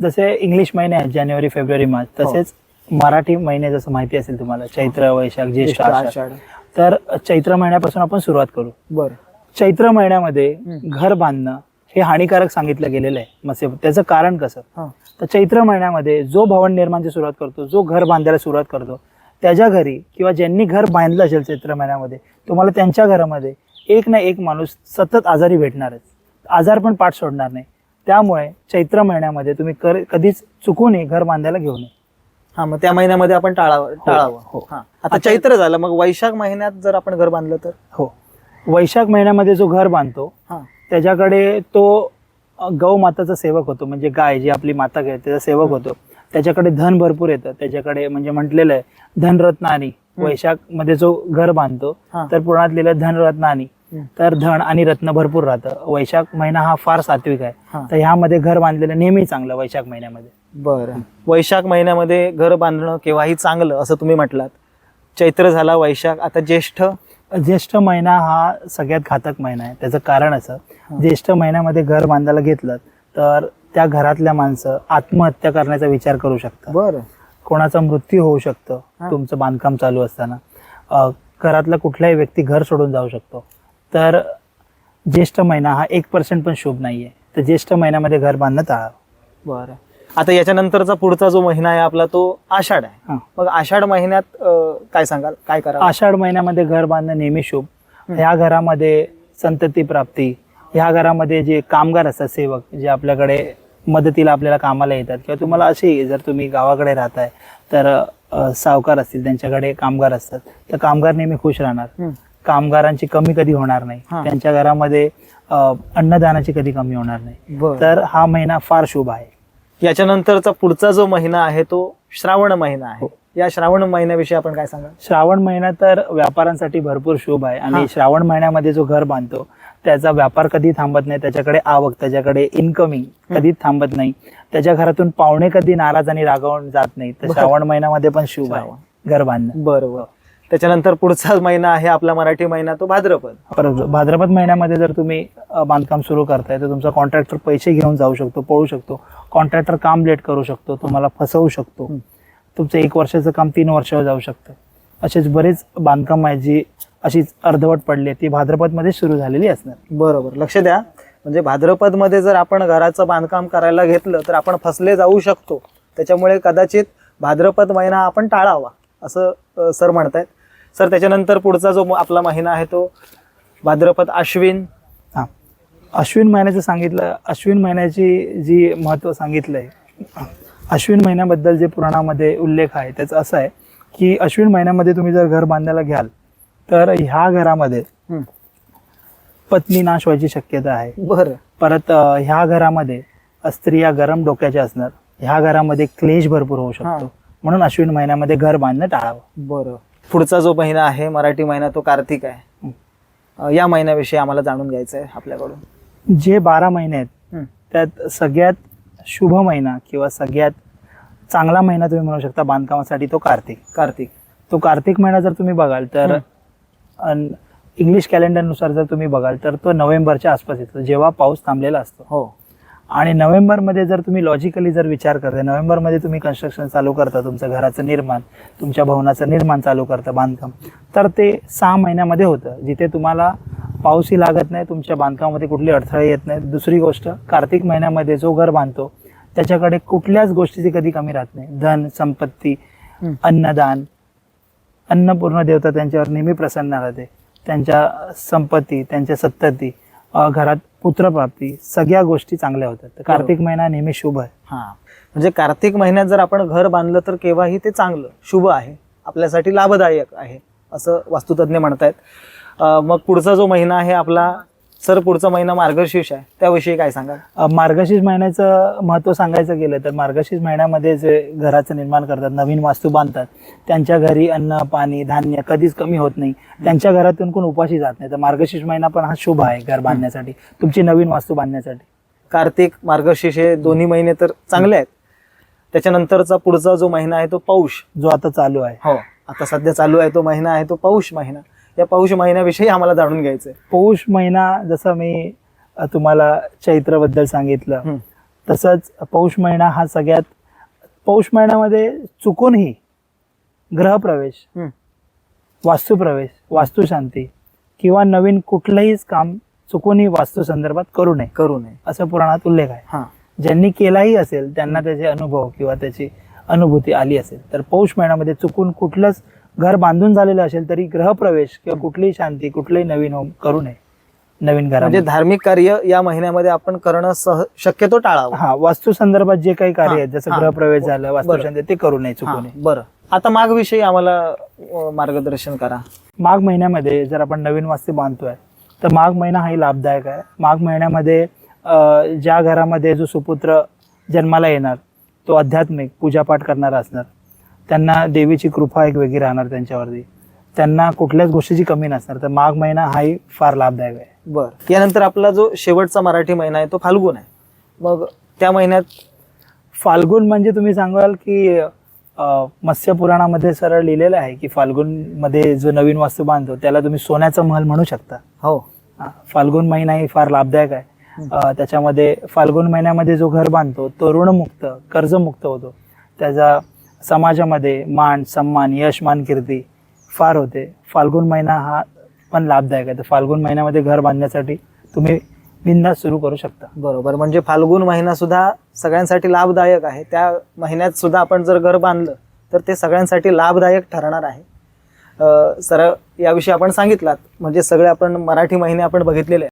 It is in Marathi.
जसे इंग्लिश महिने आहेत जानेवारी फेब्रुवारी मार्च तसेच मराठी महिने जसं माहिती असेल तुम्हाला चैत्र वैशाख ज्येष्ठ आषाढ. तर चैत्र महिन्यापासून आपण सुरुवात करू. बर. चैत्र महिन्यामध्ये घर बांधणं हे हानिकारक सांगितलं गेलेलं आहे मत्स्य त्याचं कारण कसं? हा. तर चैत्र महिन्यामध्ये जो भवन निर्माणची सुरुवात करतो जो घर बांधायला सुरुवात करतो त्याच्या घरी किंवा ज्यांनी घर बांधलं असेल चैत्र महिन्यामध्ये तुम्हाला त्यांच्या घरामध्ये एक ना एक माणूस सतत आजारी भेटणारच. आजार पण पाठ सोडणार नाही. त्यामुळे चैत्र महिन्यामध्ये तुम्ही कर कधीच चुकूनही घर बांधायला घेऊ नये. हा मग त्या महिन्यामध्ये आपण टाळावं टाळावं. हो. हा. आता चैत्र झालं मग वैशाख महिन्यात जर आपण घर बांधलं तर? हो. वैशाख महिन्यामध्ये जो घर बांधतो हा. त्याच्याकडे तो अ, गौमाताचा सेवक होतो. म्हणजे गाय जी आपली माता गाय त्याचा सेवक होतो. त्याच्याकडे धन भरपूर येतं. त्याच्याकडे म्हणजे म्हटलेलं आहे धनरत्नानी. वैशाखमध्ये जो घर बांधतो हा. तर पुराणात लिहिलं धनरत्नानी. तर धन आणि रत्न भरपूर राहतं. वैशाख महिना हा फार सात्विक आहे. तर ह्यामध्ये घर बांधलेलं नेहमी चांगलं वैशाख महिन्यामध्ये. बरं. वैशाख महिन्यामध्ये घर बांधणं केव्हाही चांगलं असं तुम्ही म्हटलात. चैत्र झाला वैशाख आता ज्येष्ठ. ज्येष्ठ महिना हा सगळ्यात घातक महिना आहे. त्याचं कारण असं ज्येष्ठ महिन्यामध्ये घर बांधायला घेतलं तर त्या घरातल्या माणसं आत्महत्या करण्याचा विचार करू शकतात. बरं. कोणाचा मृत्यू होऊ शकतो. तुमचं बांधकाम चालू असताना. घरातला कुठलाही व्यक्ती घर सोडून जाऊ शकतो. तर ज्येष्ठ महिना हा एक पर्सेंट पण शुभ नाहीये. तर ज्येष्ठ महिन्यामध्ये घर बांधणं टाळावं. बरं. आता याच्यानंतरचा पुढचा जो महिना आहे आपला तो आषाढ आहे. हा. मग आषाढ महिन्यात अं, काय सांगाल? काय करा आषाढ महिन्यामध्ये घर बांधणं नेहमी शुभ. ह्या घरामध्ये संतती प्राप्ती ह्या घरामध्ये जे कामगार असतात सेवक जे आपल्याकडे मदतीला आपल्याला कामाला येतात किंवा तुम्हाला असे जर तुम्ही गावाकडे राहताय तर अ, सावकार असतील त्यांच्याकडे कामगार असतात तर कामगार नेहमी खुश राहणार. कामगारांची कमी कधी होणार नाही. हा. त्यांच्या घरामध्ये अ, अन्नदानाची कधी कमी होणार नाही. बरं. तर हा महिना फार शुभ आहे. याच्यानंतरचा पुढचा जो महिना आहे तो श्रावण महिना आहे. या श्रावण महिन्याविषयी आपण काय सांगाल? श्रावण महिना तर व्यापारांसाठी भरपूर शुभ आहे. हा. आणि श्रावण महिन्यामध्ये जो घर बांधतो त्याचा व्यापार कधी थांबत नाही त्याच्याकडे आवक त्याच्याकडे इन्कमिंग कधीच थांबत नाही. त्याच्या घरातून पाहुणे कधी नाराज आणि रागावून जात नाही तर बरं. श्रावण महिन्यामध्ये पण शुभ श्रावण. आहे घर बांधणं. बरोबर. त्याच्यानंतर पुढचा महिना आहे आपला मराठी महिना तो भाद्रपद. बरोबर भाद्रपद महिन्यामध्ये जर तुम्ही बांधकाम सुरू करताय तर तुमचा कॉन्ट्रॅक्टर पैसे घेऊन जाऊ शकतो पळू शकतो. कॉन्ट्रॅक्टर काम लेट करू शकतो तुम्हाला फसवू शकतो. तुमचं एक वर्षाचं काम तीन वर्षावर जाऊ शकतं. असेच बरेच बांधकाम आहेत जी अशीच अर्धवट पडली आहे ती भाद्रपदमध्ये सुरू झालेली असणार. बरोबर. लक्ष द्या. म्हणजे भाद्रपदमध्ये जर आपण घराचं बांधकाम करायला घेतलं तर आपण फसले जाऊ शकतो. त्याच्यामुळे कदाचित भाद्रपद महिना आपण टाळावा असं सर म्हणतायत. सर त्याच्यानंतर पुढचा जो आपला महिना आहे तो भाद्रपद अश्विन. हा. अश्विन महिन्याचं सांगितलं अश्विन महिन्याची जी महत्त्व सांगितलंय अश्विन महिन्याबद्दल जे पुराणामध्ये उल्लेख आहे त्याचं असं आहे की अश्विन महिन्यामध्ये तुम्ही जर घर बांधायला घ्याल तर ह्या घरामध्ये. पत्नी नाश व्हायची शक्यता आहे. बरं. परत ह्या घरामध्ये स्त्रिया गरम डोक्याच्या असणार. ह्या घरामध्ये क्लेश भरपूर होऊ. शकतो. म्हणून अश्विन महिन्यामध्ये घर बांधणं टाळावं. बरं. पुढचा जो महिना आहे मराठी महिना तो कार्तिक आहे. या महिन्याविषयी आम्हाला जाणून घ्यायचं आहे आपल्याकडून. जे बारा महिने आहेत. त्यात सगळ्यात शुभ महिना किंवा सगळ्यात चांगला महिना तुम्ही म्हणू शकता बांधकामासाठी तो कार्तिक. कार्तिक. तो कार्तिक महिना जर तुम्ही बघाल तर इंग्लिश कॅलेंडरनुसार जर तुम्ही बघाल तर तो नोव्हेंबरच्या आसपास येतो जेव्हा पाऊस थांबलेला असतो. हो. आणि नोव्हेंबरमध्ये जर तुम्ही लॉजिकली जर विचार करता नोव्हेंबरमध्ये तुम्ही कन्स्ट्रक्शन चालू करता तुमचं घराचं निर्माण तुमच्या भवनाचं निर्माण चालू करता बांधकाम तर ते सहा महिन्यामध्ये होतं. जिथे तुम्हाला पाऊसही लागत नाही तुमच्या बांधकामामध्ये कुठले अडथळे येत नाहीत. दुसरी गोष्ट कार्तिक महिन्यामध्ये जो घर बांधतो त्याच्याकडे कुठल्याच गोष्टीची कधी कमी राहत नाही. धन संपत्ती. अन्नदान अन्नपूर्ण देवता त्यांच्यावर नेहमी प्रसन्न राहते. त्यांच्या संपत्ती त्यांच्या सत्तती घरात पुत्रप्राप्ती सगळ्या गोष्टी चांगल्या होतात तर कार्तिक महिना नेहमी शुभ आहे. हा. म्हणजे कार्तिक महिन्यात जर आपण घर बांधलं तर केव्हाही ते चांगलं शुभ आहे. आपल्यासाठी लाभदायक आहे असं वास्तुतज्ञ म्हणतायत. मग पुढचा जो महिना आहे आपला सर पुढचा महिना मार्गशीर्ष आहे. त्याविषयी काय सांगा मार्गशीर्ष महिन्याचं महत्त्व सांगायचं गेलं तर मार्गशीर्ष महिन्यामध्ये जे घराचं निर्माण करतात नवीन वास्तू बांधतात त्यांच्या घरी अन्न पाणी धान्य कधीच कमी होत नाही. त्यांच्या घरातून कोण उपाशी जात नाही. तर मार्गशीर्ष महिना पण हा शुभ आहे घर बांधण्यासाठी तुमची नवीन वास्तू बांधण्यासाठी. कार्तिक मार्गशीर्ष हे दोन्ही महिने तर चांगले आहेत. त्याच्यानंतरचा पुढचा जो महिना आहे तो पौष जो आता चालू आहे. हो. आता सध्या चालू आहे तो महिना आहे तो पौष महिना. या पौष महिन्याविषयी आम्हाला जाणून घ्यायचं आहे पौष महिना जसं मी तुम्हाला चैत्रबद्दल सांगितलं. तसंच पौष महिना हा सगळ्यात पौष महिन्यामध्ये चुकूनही ग्रहप्रवेश. वास्तुप्रवेश वास्तुशांती किंवा नवीन कुठलंहीच काम चुकूनही वास्तू संदर्भात करू नये. करू नये. असं पुराणात उल्लेख आहे. हा. ज्यांनी केलाही असेल त्यांना त्याचे अनुभव किंवा त्याची अनुभूती आली असेल तर पौष महिन्यामध्ये चुकून कुठलंच घर बांधून झालेलं असेल तरी ग्रहप्रवेश किंवा कुठलीही शांती कुठलंही नवीन होम करू नये. नवीन म्हणजे घरामध्ये धार्मिक कार्य या महिन्यामध्ये आपण करणं सह शक्यतो टाळावं. हा वास्तू संदर्भात जे काही कार्य आहेत जसं. ग्रहप्रवेश झालं. वास्तुशांती ते करू नये चुकून बरं. आता माघ विषयी आम्हाला मार्गदर्शन करा. माघ महिन्यामध्ये जर आपण नवीन वास्तू बांधतोय तर माघ महिना हाही लाभदायक आहे. माघ महिन्यामध्ये अं, ज्या घरामध्ये जो सुपुत्र जन्माला येणार तो आध्यात्मिक पूजापाठ करणारा असणार. त्यांना देवीची कृपा एक वेगळी राहणार त्यांच्यावरती. त्यांना कुठल्याच गोष्टीची कमी नसणार. तर माघ महिना हाही फार लाभदायक आहे. बर. यानंतर आपला जो शेवटचा मराठी महिना आहे तो फाल्गुन आहे. मग त्या महिन्यात फाल्गुन म्हणजे तुम्ही सांगाल की मत्स्य पुराणामध्ये सरळ लिहिलेलं आहे की फाल्गुनमध्ये जो नवीन वास्तू बांधतो त्याला तुम्ही सोन्याचा महल म्हणू शकता. हो. फाल्गुन महिना ही फार लाभदायक आहे. त्याच्यामध्ये फाल्गुन महिन्यामध्ये जो घर बांधतो तो ऋणमुक्त कर्जमुक्त होतो. त्याचा समाजामध्ये मान सन्मान यश मान कीर्ती फार होते. फाल्गुन महिना हा पण लाभदायक आहे. तर फाल्गुन महिन्यामध्ये घर बांधण्यासाठी तुम्ही बिंदास सुरू करू शकता. बरोबर. म्हणजे फाल्गुन महिना सुद्धा सगळ्यांसाठी लाभदायक आहे. त्या महिन्यात सुद्धा आपण जर घर बांधलं तर ते सगळ्यांसाठी लाभदायक ठरणार आहे. सर याविषयी आपण सांगितलात. म्हणजे सगळे आपण मराठी महिने आपण बघितलेले